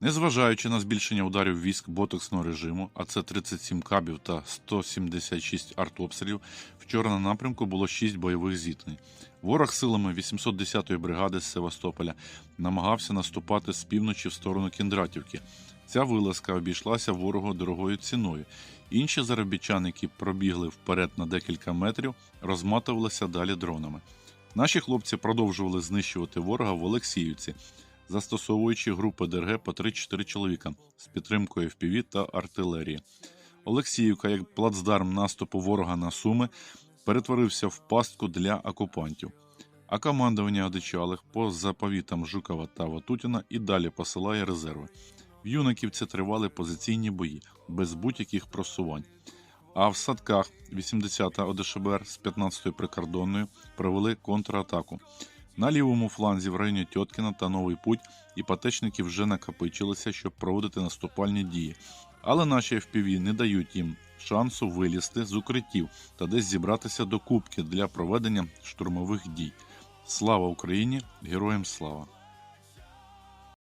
Незважаючи на збільшення ударів військ ботоксного режиму, а це 37 кабів та 176 артобстрілів, вчора на напрямку було 6 бойових зіткнень. Ворог силами 810-ї бригади з Севастополя намагався наступати з півночі в сторону Кіндратівки. Ця вилазка обійшлася ворогу дорогою ціною. Інші заробітчани, які пробігли вперед на декілька метрів, розматувалися далі дронами. Наші хлопці продовжували знищувати ворога в Олексіївці, застосовуючи групи ДРГ по 3-4 чоловіка з підтримкою FPV та артилерії. Олексіївка, як плацдарм наступу ворога на Суми, перетворився в пастку для окупантів. А командування одичалих по заповітам Жукова та Ватутіна і далі посилає резерви. В Юнаківці тривали позиційні бої без будь-яких просувань. А в садках 80-та ОДШБР з 15-ї прикордонною провели контратаку. На лівому фланзі в районі Тьоткіна та Новий Путь іпотечники вже накопичилися, щоб проводити наступальні дії. Але наші FPV не дають їм шансу вилізти з укриттів та десь зібратися до кубки для проведення штурмових дій. Слава Україні! Героям слава!